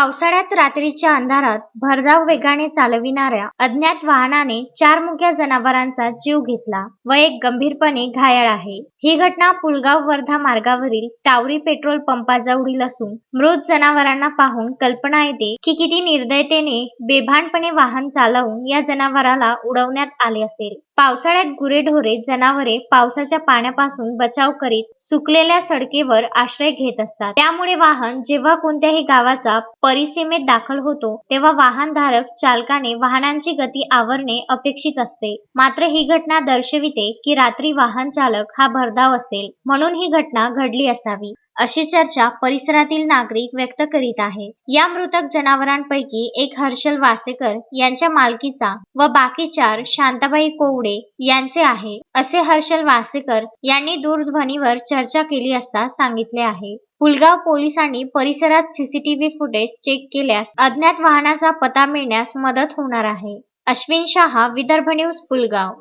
पावसाळ्यात रात्रीच्या अंधारात भरधाव वेगाने चालविणाऱ्या अज्ञात वाहनाने चार मुक्या जनावरांचा जीव घेतला व एक गंभीरपणे घायाळ आहे. ही घटना पुलगाव वर्धा मार्गावरील टावरी पेट्रोल पंपाजवळील असून मृत जनावरांना पाहून कल्पना येते की किती निर्दयतेने बेभानपणे वाहन चालवून या जनावराला उडवण्यात आले असेल. पावसाळ्यात गुरेढोरे जनावरे पावसाच्या पाण्यापासून बचाव करीत सुकलेल्या सडकेवर आश्रय घेत असतात. त्यामुळे वाहन जेव्हा कोणत्याही गावाचा परिसीमेत दाखल होतो तेव्हा वाहनधारक चालकाने वाहनांची गती आवरणे अपेक्षित असते. मात्र ही घटना दर्शविते की रात्री वाहन चालक हा भरधाव असेल म्हणून ही घटना घडली असावी. अशी चर्चा परिसरातील नागरिक व्यक्त करीत आहे. या मृतक जनावरांपैकी एक हर्षल वासेकर यांच्या मालकीचा व बाकी चार शांताबाई कोवडे यांचे आहे असे हर्षल वासेकर यांनी दूरध्वनीवर चर्चा केली असता सांगितले आहे. पुलगाव पोलिसांनी परिसरात सीसीटीव्ही फुटेज चेक केल्यास अज्ञात वाहनाचा पत्ता मिळण्यास मदत होणार आहे. अश्विन शहा विदर्भ न्यूज पुलगाव.